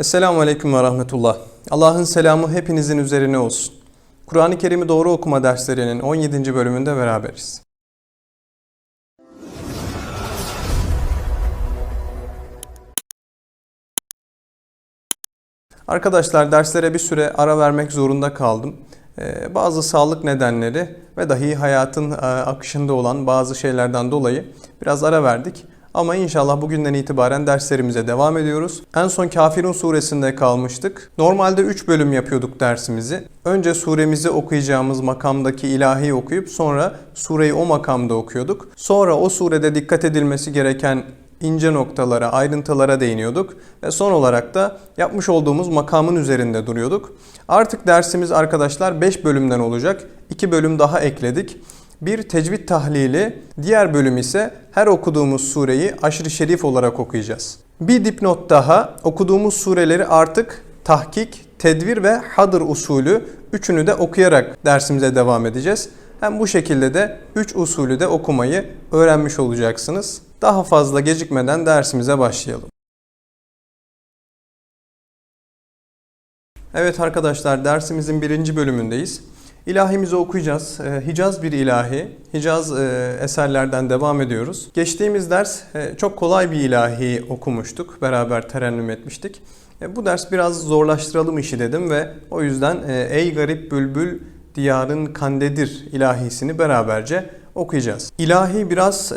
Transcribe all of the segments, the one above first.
Esselamu Aleyküm ve Rahmetullah. Allah'ın selamı hepinizin üzerine olsun. Kur'an-ı Kerim'i doğru okuma derslerinin 17. bölümünde beraberiz. Arkadaşlar derslere bir süre ara vermek zorunda kaldım. Ee, Bazı sağlık nedenleri ve dahi hayatın e, akışında olan bazı şeylerden dolayı biraz ara verdik. Ama inşallah bugünden itibaren derslerimize devam ediyoruz. En son Kafirun suresinde kalmıştık. Normalde 3 bölüm yapıyorduk dersimizi. Önce suremizi okuyacağımız makamdaki ilahi okuyup sonra sureyi o makamda okuyorduk. Sonra o surede dikkat edilmesi gereken ince noktalara, ayrıntılara değiniyorduk ve son olarak da yapmış olduğumuz makamın üzerinde duruyorduk. Artık dersimiz arkadaşlar 5 bölümden olacak. 2 bölüm daha ekledik. Bir tecvid tahlili, diğer bölüm ise her okuduğumuz sureyi aşırı şerif olarak okuyacağız. Bir dipnot daha, okuduğumuz sureleri artık tahkik, tedvir ve hadır usulü üçünü de okuyarak dersimize devam edeceğiz. Hem bu şekilde de 3 usulü de okumayı öğrenmiş olacaksınız. Daha fazla gecikmeden dersimize başlayalım. Evet arkadaşlar dersimizin birinci bölümündeyiz. İlahimizi okuyacağız. Ee, Hicaz bir ilahi. Hicaz e, eserlerden devam ediyoruz. Geçtiğimiz ders e, çok kolay bir ilahi okumuştuk. Beraber terennüm etmiştik. E, Bu ders biraz zorlaştıralım işi dedim ve o yüzden Ey garip bülbül diyarın kandedir ilahisini beraberce okuyacağız. İlahi biraz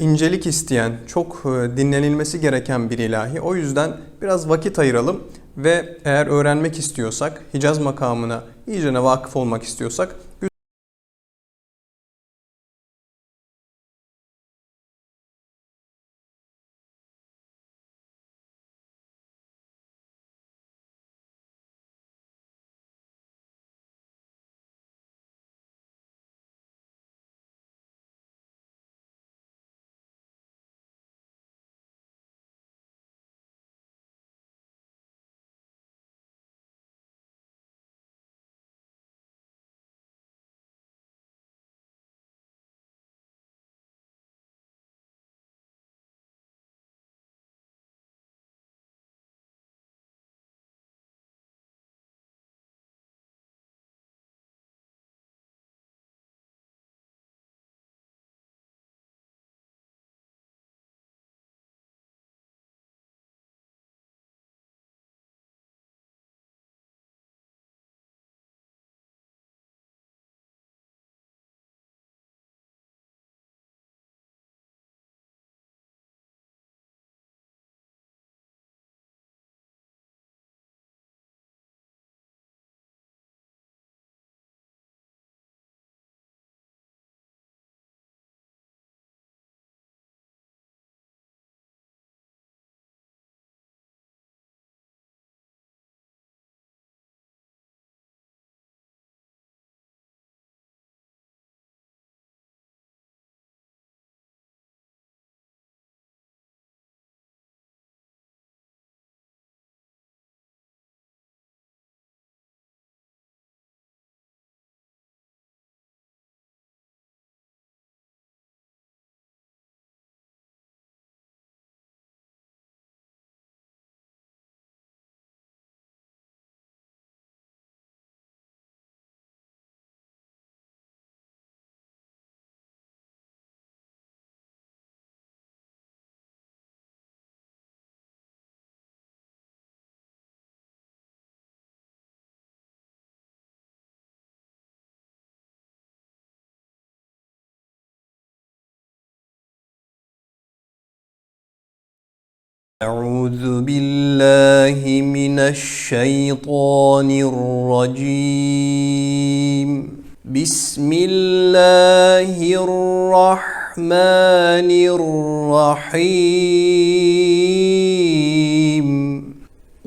incelik isteyen, çok dinlenilmesi gereken bir ilahi. O yüzden biraz vakit ayıralım ve eğer öğrenmek istiyorsak, Hicaz makamına iyicene vakıf olmak istiyorsak أعوذ بالله من الشيطان الرجيم. بسم الله الرحمن الرحيم.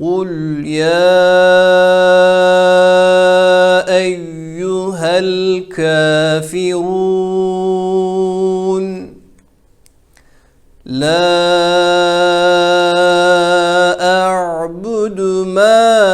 قل يا أيها الكافرون لا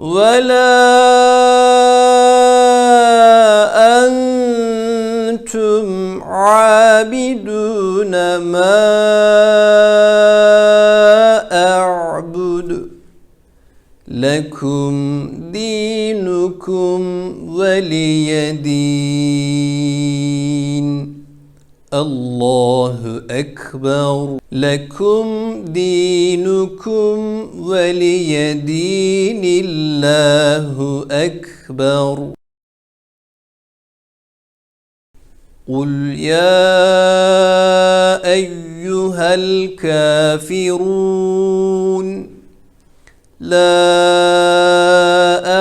ولا أنتم عابدون ما أعبد لكم دينكم ولي دين الله أكبر. لكم دينكم ولي دين الله أكبر. قل يا أيها الكافرون لا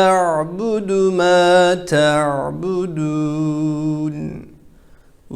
أعبد ما تعبدون.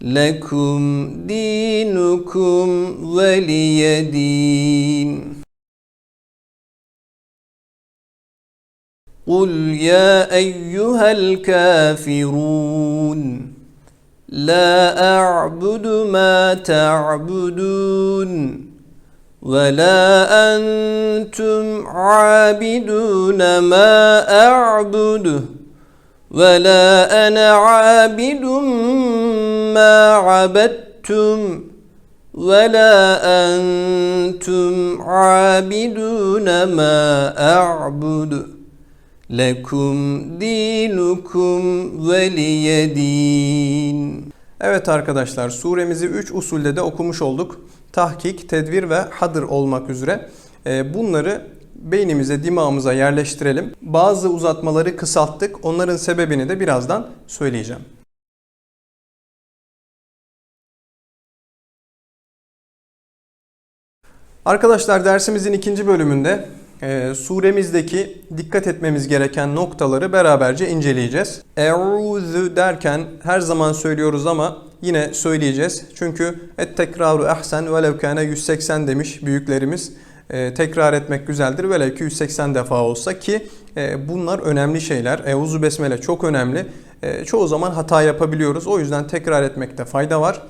لكم دينكم ولي دين. قل يا أيها الكافرون لا أعبد ما تعبدون ولا أنتم عابدون ما أعبد. ولا أنا عابد ما عبدتم ولا أنتم عابدون ما أعبد لكم دينكم ولي دين Evet arkadaşlar suremizi 3 usulde de okumuş olduk. Tahkik, tedvir ve hadır olmak üzere. Ee, Bunları beynimize, dimağımıza yerleştirelim. Bazı uzatmaları kısalttık. Onların sebebini de birazdan söyleyeceğim. Arkadaşlar dersimizin ikinci bölümünde e, suremizdeki dikkat etmemiz gereken noktaları beraberce inceleyeceğiz. Eûzü derken her zaman söylüyoruz ama yine söyleyeceğiz. Çünkü et tekraru ahsen velev kâne 180 demiş büyüklerimiz. E, tekrar etmek güzeldir velev ki 180 defa olsa ki e, bunlar önemli şeyler. Euzu besmele çok önemli. E, çoğu zaman hata yapabiliyoruz. O yüzden tekrar etmekte fayda var.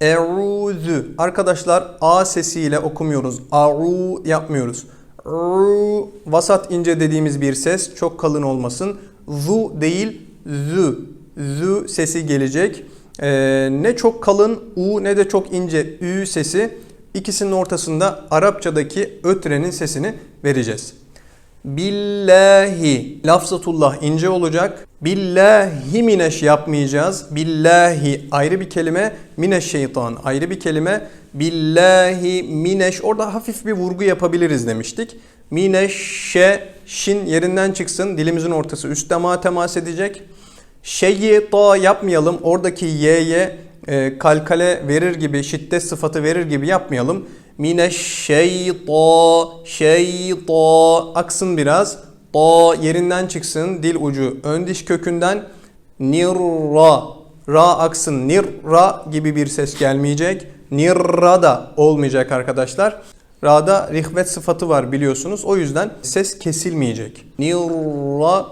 Eûzü. Arkadaşlar A sesiyle okumuyoruz. Au yapmıyoruz. Ru, vasat ince dediğimiz bir ses. Çok kalın olmasın. Zu değil, zü. Zü sesi gelecek. Ee, ne çok kalın U ne de çok ince Ü sesi. İkisinin ortasında Arapçadaki ötrenin sesini vereceğiz. Billahi lafzatullah ince olacak. Billahi mineş yapmayacağız. Billahi ayrı bir kelime. Mineş şeytan ayrı bir kelime. Billahi mineş orada hafif bir vurgu yapabiliriz demiştik. Mineşşe şin yerinden çıksın. Dilimizin ortası üstte ma temas edecek. Şeyi ta yapmayalım. Oradaki y'ye e, kalkale verir gibi, şiddet sıfatı verir gibi yapmayalım. Mineşşeyta, şeyta aksın biraz. Ta yerinden çıksın. Dil ucu ön diş kökünden. Nirra, ra aksın. Nirra gibi bir ses gelmeyecek. Nirra da olmayacak arkadaşlar. Ra'da rihvet sıfatı var biliyorsunuz. O yüzden ses kesilmeyecek. Nirra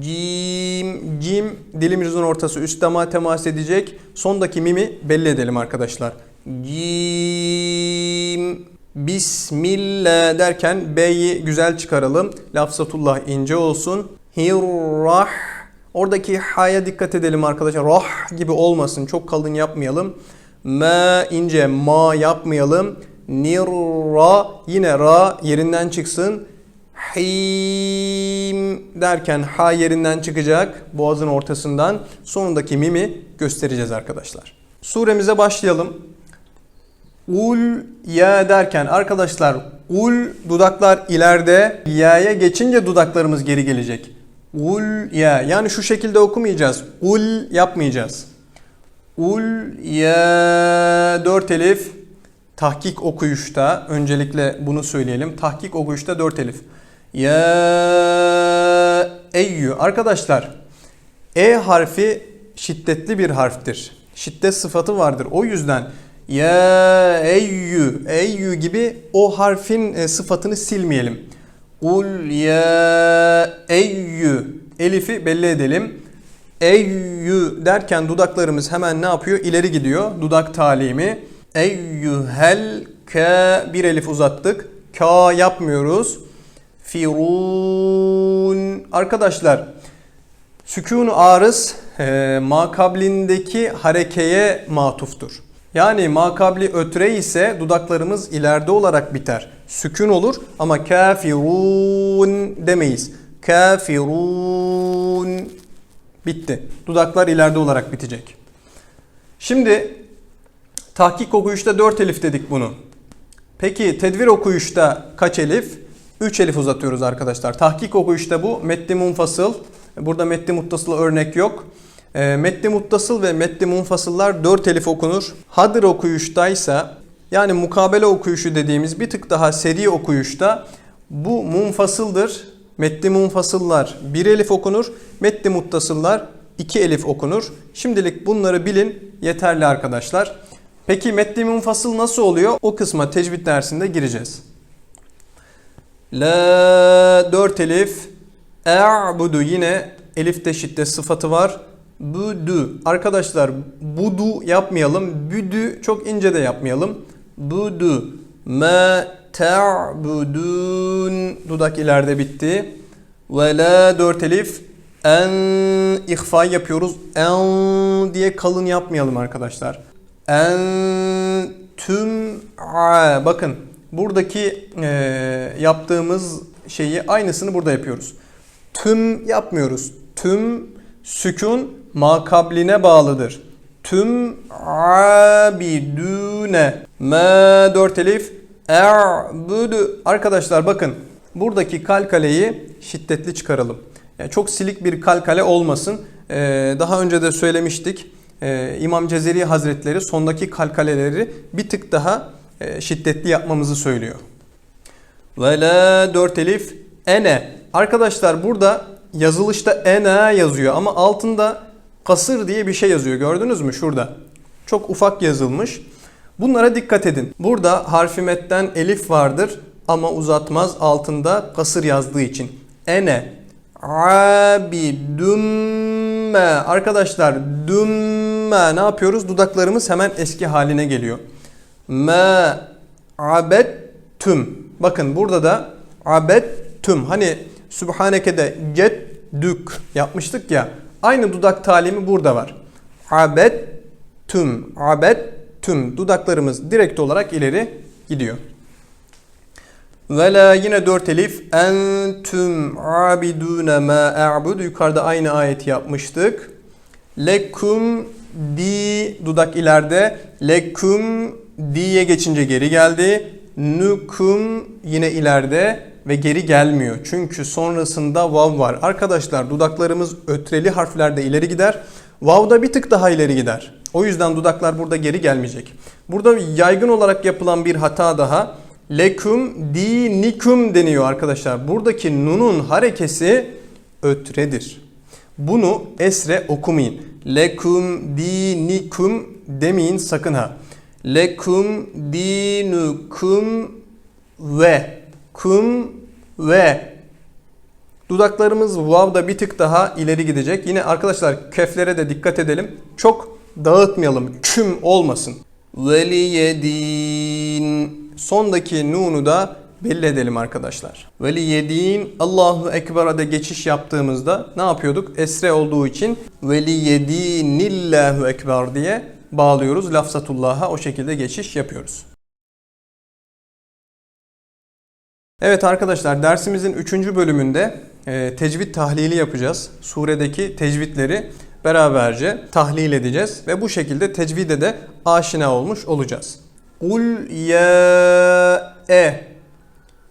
Cim, cim dilimizin ortası üst damağa temas edecek. Sondaki mimi belli edelim arkadaşlar. Cim, Bismillah derken B'yi güzel çıkaralım. Lafzatullah ince olsun. Hirrah. Oradaki ha'ya dikkat edelim arkadaşlar. Rah gibi olmasın. Çok kalın yapmayalım. Ma ince ma yapmayalım. Nirra yine ra yerinden çıksın. Him derken ha yerinden çıkacak boğazın ortasından. Sonundaki mimi göstereceğiz arkadaşlar. Suremize başlayalım. ul ya derken arkadaşlar ul dudaklar ileride ya'ya geçince dudaklarımız geri gelecek. Ul ya yani şu şekilde okumayacağız. Ul yapmayacağız. Ul ya dört elif tahkik okuyuşta öncelikle bunu söyleyelim. Tahkik okuyuşta dört elif. Ya eyyü arkadaşlar e harfi şiddetli bir harftir. Şiddet sıfatı vardır. O yüzden ya eyyü eyyü gibi o harfin e, sıfatını silmeyelim. Ul ya eyyü elifi belli edelim. Eyyü derken dudaklarımız hemen ne yapıyor? İleri gidiyor. Dudak talimi. Eyyühel ka bir elif uzattık. Ka yapmıyoruz. Firun. Arkadaşlar Sükûn-u arız e, makablindeki harekeye matuftur. Yani makabli ötre ise dudaklarımız ileride olarak biter. Sükun olur ama kafirun demeyiz. Kafirun bitti. Dudaklar ileride olarak bitecek. Şimdi tahkik okuyuşta 4 elif dedik bunu. Peki tedvir okuyuşta kaç elif? 3 elif uzatıyoruz arkadaşlar. Tahkik okuyuşta bu metni munfasıl. Burada metni muttasıl örnek yok. E, metni muttasıl ve metni munfasıllar 4 elif okunur. Hadır okuyuştaysa yani mukabele okuyuşu dediğimiz bir tık daha seri okuyuşta bu munfasıldır. Metni munfasıllar 1 elif okunur. Metni muttasıllar 2 elif okunur. Şimdilik bunları bilin yeterli arkadaşlar. Peki metni munfasıl nasıl oluyor? O kısma tecvid dersinde gireceğiz. La 4 elif E'budu yine elifte şiddet sıfatı var. Budu. Arkadaşlar budu yapmayalım. Büdü çok ince de yapmayalım. Budu. Ma ta'budun. Dudak ileride bitti. Ve la 4 elif. En ihfa yapıyoruz. En diye kalın yapmayalım arkadaşlar. En tüm a. Bakın buradaki e, yaptığımız şeyi aynısını burada yapıyoruz tüm yapmıyoruz. Tüm sükun makabline bağlıdır. Tüm abidune ma dört elif e'budu. Arkadaşlar bakın buradaki kalkaleyi şiddetli çıkaralım. Yani çok silik bir kalkale olmasın. Ee, daha önce de söylemiştik. Ee, İmam Cezeri Hazretleri sondaki kalkaleleri bir tık daha e, şiddetli yapmamızı söylüyor. Ve la dört elif ene Arkadaşlar burada yazılışta ena yazıyor ama altında kasır diye bir şey yazıyor. Gördünüz mü şurada? Çok ufak yazılmış. Bunlara dikkat edin. Burada harfi metten elif vardır ama uzatmaz altında kasır yazdığı için. Ene abidümme Arkadaşlar dümme ne yapıyoruz? Dudaklarımız hemen eski haline geliyor. Ma abettüm. Bakın burada da abettüm. Hani Sübhaneke'de ceddük yapmıştık ya. Aynı dudak talimi burada var. Abet tüm, abet tüm. Dudaklarımız direkt olarak ileri gidiyor. Ve la yine dört elif. Entüm abidune ma a'bud. Yukarıda aynı ayeti yapmıştık. Lekum di dudak ileride. Lekum diye geçince geri geldi. Nukum yine ileride ve geri gelmiyor. Çünkü sonrasında vav var. Arkadaşlar dudaklarımız ötreli harflerde ileri gider. Vav da bir tık daha ileri gider. O yüzden dudaklar burada geri gelmeyecek. Burada yaygın olarak yapılan bir hata daha. Leküm dinikum deniyor arkadaşlar. Buradaki nunun harekesi ötredir. Bunu esre okumayın. Leküm dinikum demeyin sakın ha. Leküm dinukum ve kum ve dudaklarımız vav'da bir tık daha ileri gidecek. Yine arkadaşlar keflere de dikkat edelim. Çok dağıtmayalım. Küm olmasın. Veliyedin. Sondaki nunu da belli edelim arkadaşlar. Veliyedin Allahu Ekber'e de geçiş yaptığımızda ne yapıyorduk? Esre olduğu için veliyedinillahu ekber diye bağlıyoruz. Lafzatullah'a o şekilde geçiş yapıyoruz. Evet arkadaşlar dersimizin 3. bölümünde e, tecvid tahlili yapacağız. Suredeki tecvidleri beraberce tahlil edeceğiz ve bu şekilde tecvide de aşina olmuş olacağız. Ul ya e.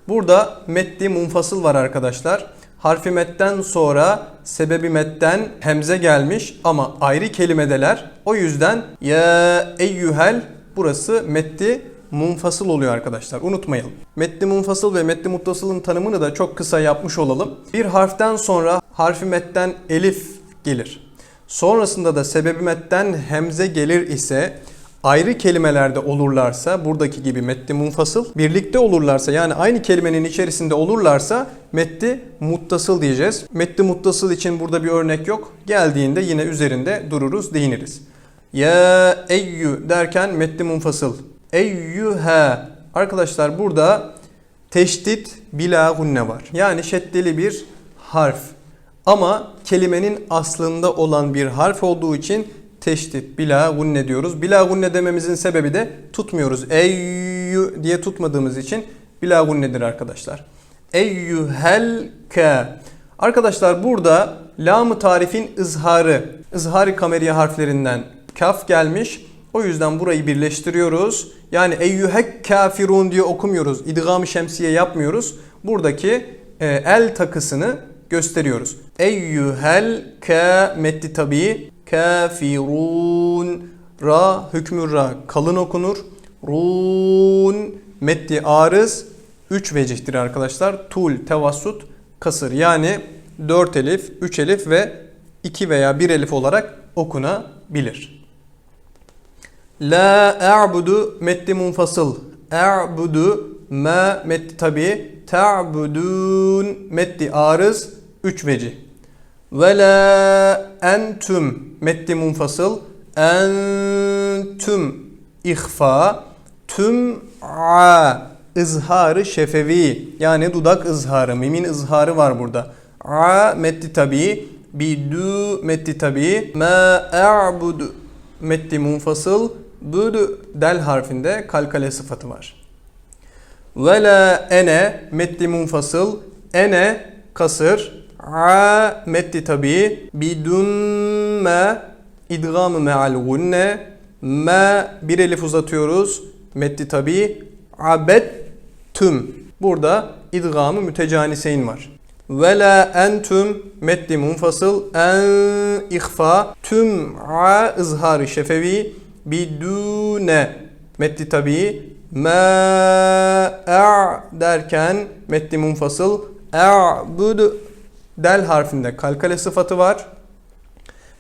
Burada meddi munfasıl var arkadaşlar. Harfi metten sonra sebebi metten hemze gelmiş ama ayrı kelimedeler. O yüzden ya eyyühel burası meddi munfasıl oluyor arkadaşlar. Unutmayalım. Meddi munfasıl ve meddi muttasılın tanımını da çok kısa yapmış olalım. Bir harften sonra harfi metten elif gelir. Sonrasında da sebebi metten hemze gelir ise ayrı kelimelerde olurlarsa buradaki gibi metni munfasıl birlikte olurlarsa yani aynı kelimenin içerisinde olurlarsa metni muttasıl diyeceğiz. Metni muttasıl için burada bir örnek yok. Geldiğinde yine üzerinde dururuz, değiniriz. Ya eyyü derken metni munfasıl. Eyyühe. Arkadaşlar burada teşdit bila gunne var. Yani şeddeli bir harf. Ama kelimenin aslında olan bir harf olduğu için teşdit bila gunne diyoruz. Bila gunne dememizin sebebi de tutmuyoruz. Eyyü diye tutmadığımız için bila gunnedir arkadaşlar. Eyyühelke. Arkadaşlar burada lam-ı tarifin ızharı, ızhari kameriye harflerinden kaf gelmiş. O yüzden burayı birleştiriyoruz. Yani eyyühek kafirun diye okumuyoruz. İdgam-ı şemsiye yapmıyoruz. Buradaki e, el takısını gösteriyoruz. Eyyühel ka metti tabi kafirun ra hükmü ra kalın okunur. Run metti arız 3 vecihtir arkadaşlar. Tul tevassut kasır yani 4 elif, 3 elif ve 2 veya 1 elif olarak okunabilir. La a'budu metti munfasıl. A'budu ma metti tabi. Ta'budun metti arız 3 veci. Ve la entüm metti munfasıl. Entüm ihfa. Tüm a ızharı şefevi yani dudak ızharı, mimin ızharı var burada. A metti tabi, bidu metti tabi, ma a'budu metti munfasıl, budu del harfinde kalkale sıfatı var. Ve la ene metti munfasıl, ene kasır, a metti tabi, bidun ma idgamı me'al gunne, ma bir elif uzatıyoruz, metti tabi, abettüm. Burada idgamı mütecaniseyn var. Ve la entüm meddi munfasıl en ihfa tüm a ızharı şefevi bidune meddi tabi ma a derken meddi munfasıl a'bud del harfinde kalkale sıfatı var.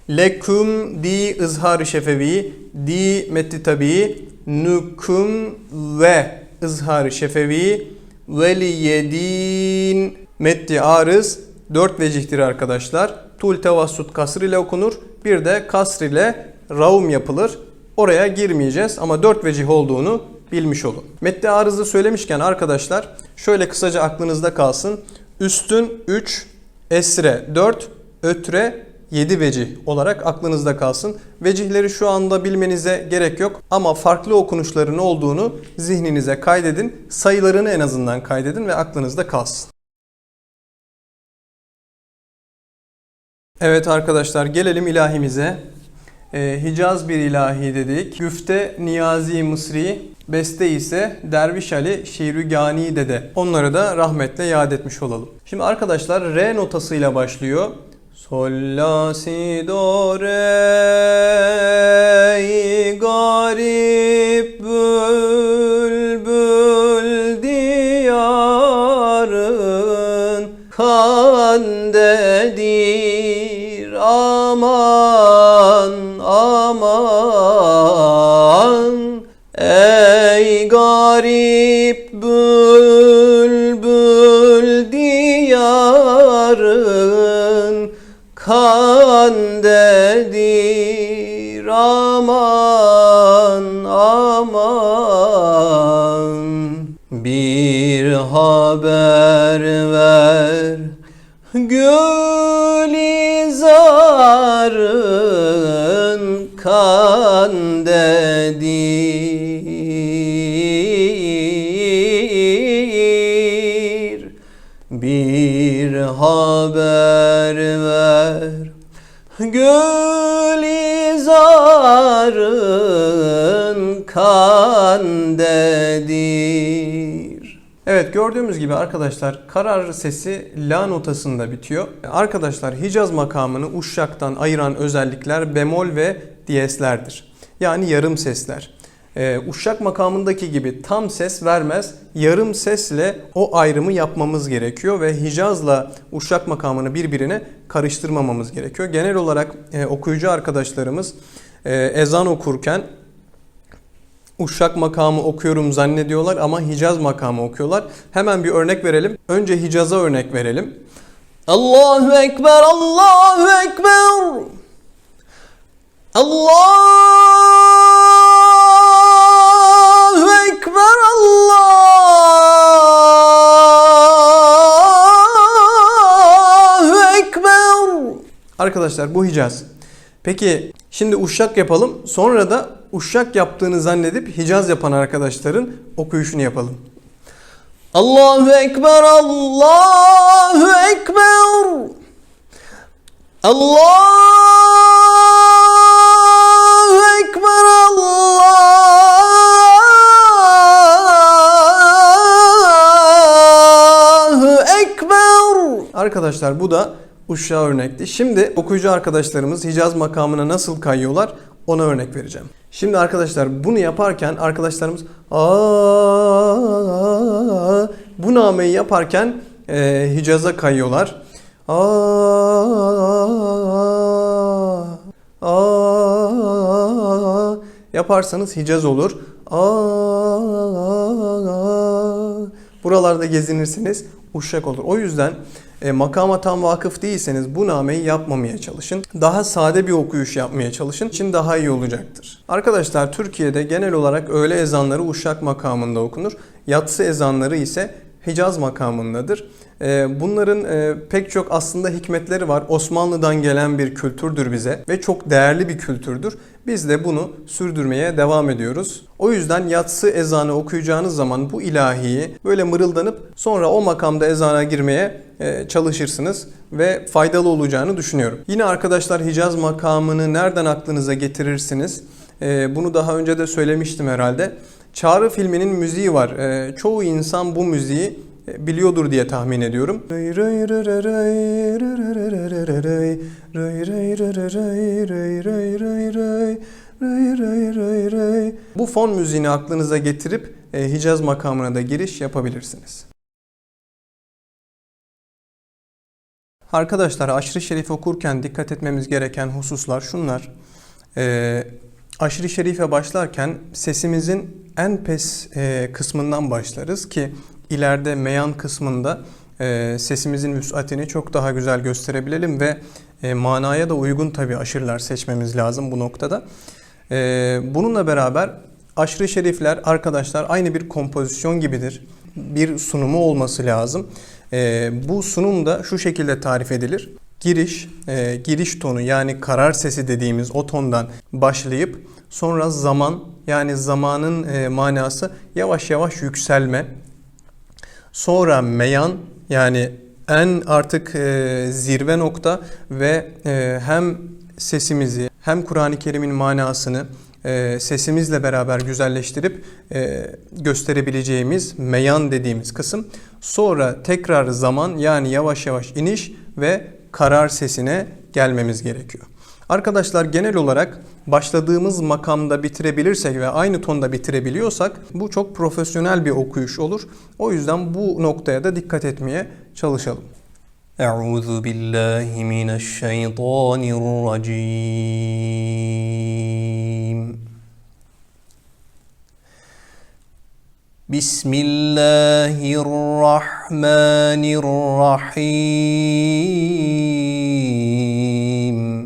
Leküm di ızharı şefevi di metti tabi nüküm ve ızharı şefevi veliyedin metti arız dört vecihtir arkadaşlar. Tul tevassut kasr ile okunur. Bir de kasr ile raum yapılır. Oraya girmeyeceğiz ama dört vecih olduğunu bilmiş olun. Metti arızı söylemişken arkadaşlar şöyle kısaca aklınızda kalsın. Üstün 3, esre 4, ötre 7 vecih olarak aklınızda kalsın. Vecihleri şu anda bilmenize gerek yok ama farklı okunuşların olduğunu zihninize kaydedin. Sayılarını en azından kaydedin ve aklınızda kalsın. Evet arkadaşlar gelelim ilahimize. Ee, Hicaz bir ilahi dedik. Güfte Niyazi Mısri, beste ise Derviş Ali Şiirügani dede. Onları da rahmetle yad etmiş olalım. Şimdi arkadaşlar re notasıyla başlıyor. Sol la si do re garip bülbül diyarın kandedir aman aman. Bir haber ver Gülizarın kandedir Bir haber ver Gülizarın makandedir. Evet gördüğümüz gibi arkadaşlar karar sesi la notasında bitiyor. Arkadaşlar Hicaz makamını uşşaktan ayıran özellikler bemol ve diyeslerdir. Yani yarım sesler. Ee, uşşak makamındaki gibi tam ses vermez, yarım sesle o ayrımı yapmamız gerekiyor ve Hicaz'la uşşak makamını birbirine karıştırmamamız gerekiyor. Genel olarak e, okuyucu arkadaşlarımız ezan okurken Uşak makamı okuyorum zannediyorlar ama Hicaz makamı okuyorlar. Hemen bir örnek verelim. Önce Hicaz'a örnek verelim. Allahu Ekber, Allahu Ekber. Allahu Ekber, Allahu Ekber. Arkadaşlar bu Hicaz. Peki şimdi uşak yapalım. Sonra da uşak yaptığını zannedip Hicaz yapan arkadaşların okuyuşunu yapalım. Allahu Ekber, Allahu Ekber. Allahu Ekber, Allahu Ekber. Arkadaşlar bu da uşağa örnekti. Şimdi okuyucu arkadaşlarımız Hicaz makamına nasıl kayıyorlar ona örnek vereceğim. Şimdi arkadaşlar bunu yaparken arkadaşlarımız aa bu nameyi yaparken e, Hicaz'a kayıyorlar. Aa, aa, yaparsanız Hicaz olur. Aa, buralarda gezinirsiniz uşak olur. O yüzden e, makama tam vakıf değilseniz bu nameyi yapmamaya çalışın. Daha sade bir okuyuş yapmaya çalışın. için daha iyi olacaktır. Arkadaşlar Türkiye'de genel olarak öğle ezanları uşak makamında okunur. Yatsı ezanları ise Hicaz makamındadır. E, Bunların e, pek çok aslında hikmetleri var. Osmanlı'dan gelen bir kültürdür bize ve çok değerli bir kültürdür. Biz de bunu sürdürmeye devam ediyoruz. O yüzden yatsı ezanı okuyacağınız zaman bu ilahiyi böyle mırıldanıp sonra o makamda ezana girmeye e, çalışırsınız ve faydalı olacağını düşünüyorum. Yine arkadaşlar Hicaz makamını nereden aklınıza getirirsiniz? E, Bunu daha önce de söylemiştim herhalde. Çağrı filminin müziği var. Çoğu insan bu müziği biliyordur diye tahmin ediyorum. Bu fon müziğini aklınıza getirip e, Hicaz makamına da giriş yapabilirsiniz. Arkadaşlar aşırı şerif okurken dikkat etmemiz gereken hususlar şunlar. Ee, aşırı şerife başlarken sesimizin en pes e, kısmından başlarız ki ileride meyan kısmında e, sesimizin vüsatini çok daha güzel gösterebilelim ve e, manaya da uygun tabi aşırılar seçmemiz lazım bu noktada. E, bununla beraber aşırı şerifler arkadaşlar aynı bir kompozisyon gibidir. Bir sunumu olması lazım. E, bu sunum da şu şekilde tarif edilir. Giriş, e, giriş tonu yani karar sesi dediğimiz o tondan başlayıp sonra zaman yani zamanın e, manası yavaş yavaş yükselme. Sonra meyan yani en artık e, zirve nokta ve e, hem sesimizi hem Kur'an-ı Kerim'in manasını e, sesimizle beraber güzelleştirip e, gösterebileceğimiz meyan dediğimiz kısım. Sonra tekrar zaman yani yavaş yavaş iniş ve karar sesine gelmemiz gerekiyor. Arkadaşlar genel olarak başladığımız makamda bitirebilirsek ve aynı tonda bitirebiliyorsak bu çok profesyonel bir okuyuş olur. O yüzden bu noktaya da dikkat etmeye çalışalım. Euzu billahi mineşşeytanirracim. Bismillahirrahmanirrahim.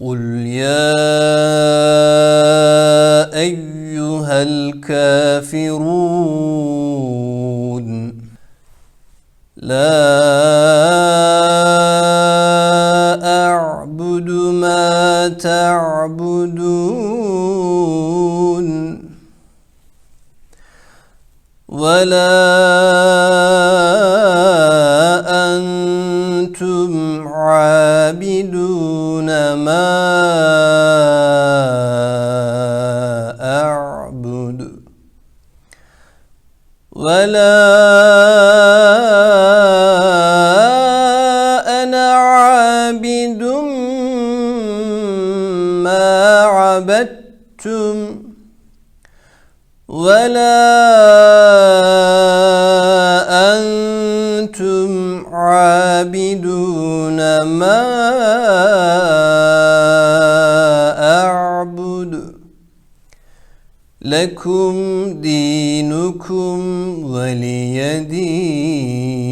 قل يا أيها الكافرون لا أعبد ما تعبدون ولا أنتم عابدون ما أعبد ولا أنا عابد ما عبدتم ولا عابدون ما أعبد. لكم دينكم ولي دين.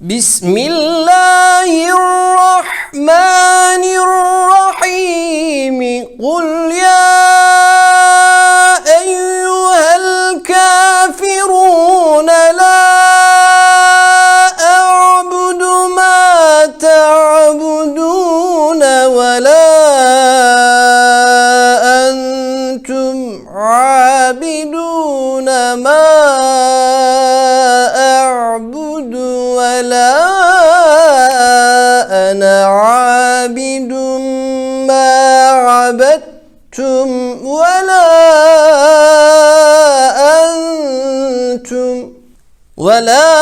بسم الله الرحمن الرحيم. قل يا ولا